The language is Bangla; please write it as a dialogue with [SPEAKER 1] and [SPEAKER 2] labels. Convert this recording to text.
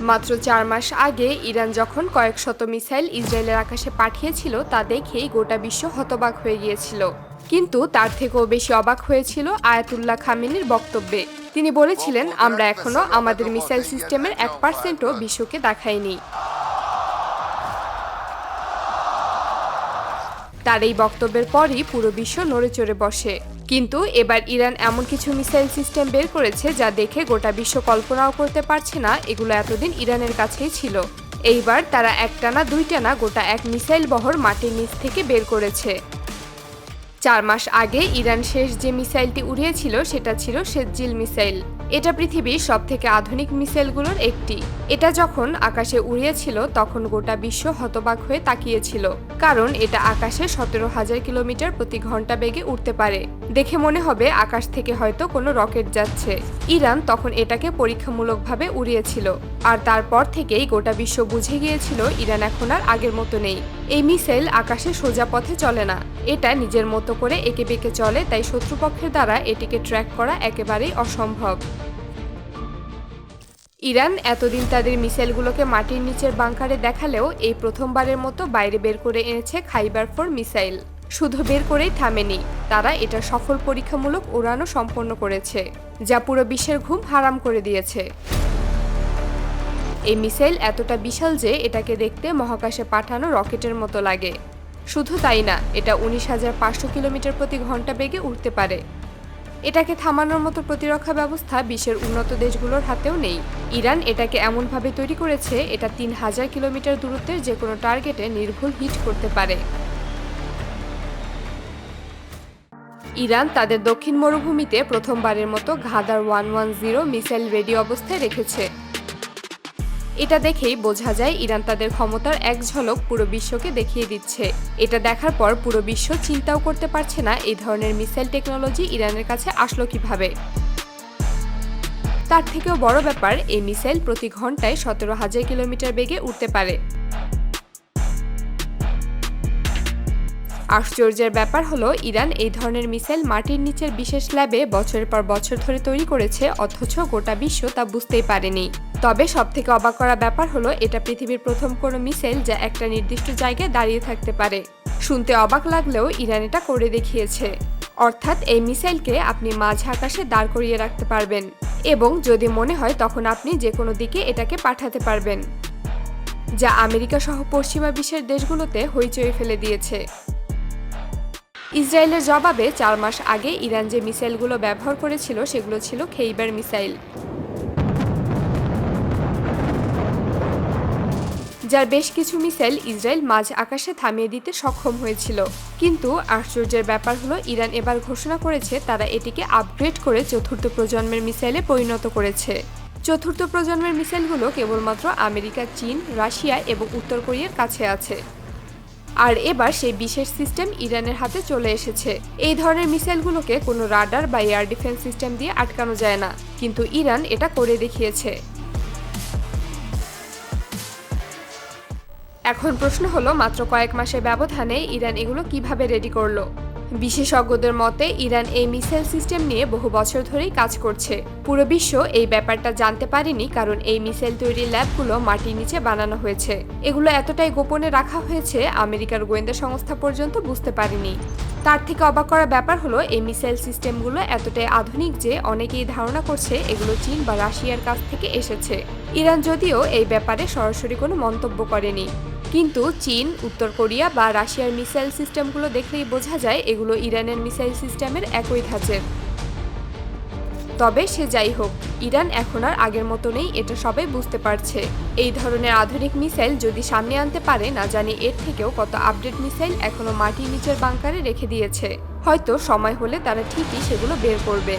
[SPEAKER 1] মাত্র চার মাস আগে ইরান যখন কয়েক শত মিসাইল ইসরায়েলের আকাশে পাঠিয়েছিল, তা দেখেই গোটা বিশ্ব হতবাক হয়ে গিয়েছিল। কিন্তু তার থেকেও বেশি অবাক হয়েছিল আয়াতুল্লাহ খামেনির বক্তব্যে। তিনি বলেছিলেন, আমরা এখনও আমাদের মিসাইল সিস্টেমের এক পার্সেন্টও বিশ্বকে দেখাইনি। তার এই বক্তব্যের পরই পুরো বিশ্ব নড়েচড়ে বসে। কিন্তু এবার ইরান এমন কিছু মিসাইল সিস্টেম বের করেছে যা দেখে গোটা বিশ্ব কল্পনাও করতে পারছে না, এগুলো এতদিন ইরানের কাছেই ছিল। এইবার তারা একটানা, দুইটানা গোটা এক মিসাইল বহর মাটির নিচ থেকে বের করেছে। চার মাস আগে ইরান শেষ যে মিসাইলটি উড়িয়েছিল, সেটা ছিল শেজ্জিল মিসাইল। এটা পৃথিবীর সব থেকে আধুনিক মিসাইলগুলোর একটি। এটা যখন আকাশে উড়িয়েছিল, তখন গোটা বিশ্ব হতবাক হয়ে তাকিয়েছিল, কারণ এটা আকাশে সতেরো হাজার কিলোমিটার প্রতি ঘণ্টা বেগে উঠতে পারে। দেখে মনে হবে আকাশ থেকে হয়তো কোনো রকেট যাচ্ছে। ইরান তখন এটাকে পরীক্ষামূলকভাবে উড়িয়েছিল, আর তারপর থেকেই গোটা বিশ্ব বুঝে গিয়েছিল ইরান এখন আর আগের মতো নেই। এই মিসাইল আকাশে সোজা পথে চলে না। এটা নিজের মতো করে একে বেঁকে চলে, তাই শত্রুপক্ষের দ্বারা এটিকে ট্র্যাক করা একেবারেই অসম্ভব। ইরান এতদিন তাদের মিসাইলগুলোকে মাটির নিচের বাংকারে দেখালেও এই প্রথমবারের মতো বাইরে বের করে এনেছে খাইবার ফোর মিসাইল। শুধু বের করেই থামেনি, তারা এটা সফল পরীক্ষামূলক উড়ানো সম্পন্ন করেছে, যা পুরো বিশ্বের ঘুম হারাম করে দিয়েছে। এই মিসাইল এতটা বিশাল যে এটাকে দেখতে মহাকাশে পাঠানো রকেটের মতো লাগে। শুধু তাই না, এটা উনিশ হাজার পাঁচশো কিলোমিটার প্রতি ঘণ্টা বেগে উঠতে পারে। এটাকে থামানোর মতো প্রতিরক্ষা ব্যবস্থা বিশ্বের উন্নত দেশগুলোর হাতেও নেই। ইরান এটাকে এমনভাবে তৈরি করেছে, এটা তিন হাজার কিলোমিটার দূরত্বের যে কোনো টার্গেটে নির্ভুল হিট করতে পারে। ইরান তাদের দক্ষিণ মরুভূমিতে প্রথমবারের মতো ঘাদার one one zero missile ready অবস্থায় রেখেছে। এটা দেখেই বোঝা যায় ইরান তাদের ক্ষমতার এক ঝলক পুরো বিশ্বকে দেখিয়ে দিচ্ছে। এটা দেখার পর পুরো বিশ্ব চিন্তাও করতে পারছে না এই ধরনের মিসাইল টেকনোলজি ইরানের কাছে আসলো কীভাবে। তার থেকেও বড় ব্যাপার, এই মিসাইল প্রতি ঘন্টায় সতেরো হাজার কিলোমিটার বেগে উঠতে পারে। আশ্চর্যের ব্যাপার হলো, ইরান এই ধরনের মিসাইল মাটির নিচের বিশেষ ল্যাবে বছরের পর বছর ধরে তৈরি করেছে, অথচ গোটা বিশ্ব তা বুঝতেই পারেনি। তবে সবথেকে অবাক করা ব্যাপার হলো, এটা পৃথিবীর প্রথম কোনো মিসাইল যা একটা নির্দিষ্ট জায়গায় দাঁড়িয়ে থাকতে পারে। শুনতে অবাক লাগলেও ইরান এটা করে দেখিয়েছে। অর্থাৎ এই মিসাইলকে আপনি মাঝ আকাশে দাঁড় করিয়ে রাখতে পারবেন এবং যদি মনে হয়, তখন আপনি যে কোনো দিকে এটাকে পাঠাতে পারবেন, যা আমেরিকা সহ পশ্চিমা বিশ্বের দেশগুলোতে হইচই ফেলে দিয়েছে। ইসরায়েলের জবাবে চার মাস আগে ইরান যে মিসাইলগুলো ব্যবহার করেছিল, সেগুলো ছিল খেইবার মিসাইল। যার বেশ কিছু মিসাইল ইসরায়েল মাঝ আকাশে থামিয়ে দিতে সক্ষম হয়েছিল। কিন্তু আশ্চর্যের ব্যাপার হলো, ইরান এবার ঘোষণা করেছে তারা এটিকে আপগ্রেড করে চতুর্থ প্রজন্মের মিসাইলে পরিণত করেছে। চতুর্থ প্রজন্মের মিসাইলগুলো কেবলমাত্র আমেরিকা, চীন, রাশিয়া এবং উত্তর কোরিয়ার কাছে আছে। আর এবার সেই বিশেষ সিস্টেম ইরানের হাতে চলে এসেছে। এই ধরনের মিসাইলগুলোকে কোনো রাডার বা এয়ার ডিফেন্স সিস্টেম দিয়ে আটকানো যায় না, কিন্তু ইরান এটা করে দেখিয়েছে। এখন প্রশ্ন হলো, মাত্র কয়েক মাসের ব্যবধানে ইরান এগুলো কীভাবে রেডি করল? বিশেষজ্ঞদের মতে, ইরান এই মিসাইল সিস্টেম নিয়ে বহু বছর ধরেই কাজ করছে। পুরো বিশ্ব এই ব্যাপারটা জানতে পারেনি কারণ এই মিসাইল তৈরির ল্যাবগুলো মাটির নিচে বানানো হয়েছে। এগুলো এতটাই গোপনে রাখা হয়েছে, আমেরিকার গোয়েন্দা সংস্থা পর্যন্ত বুঝতে পারেনি। তার থেকে অবাক করা ব্যাপার হলো, এই মিসাইল সিস্টেমগুলো এতটাই আধুনিক যে অনেকেই ধারণা করছে এগুলো চীন বা রাশিয়ার কাছ থেকে এসেছে। ইরান যদিও এই ব্যাপারে সরাসরি কোনো মন্তব্য করেনি। কিন্তু চীন, উত্তর কোরিয়া বা রাশিয়ার মিসাইল সিস্টেমগুলো দেখলেই বোঝা যায় এগুলো ইরানের মিসাইল সিস্টেমের একই ধাঁচের। তবে সে যাই হোক, ইরান এখন আর আগের মতো নেই, এটা সবাই বুঝতে পারছে। এই ধরনের আধুনিক মিসাইল যদি সামনে আনতে পারে, না জানি এর থেকেও কত আপডেট মিসাইল এখনও মাটির নিচের বাংকারে রেখে দিয়েছে। হয়তো সময় হলে তারা ঠিকই সেগুলো বের করবে।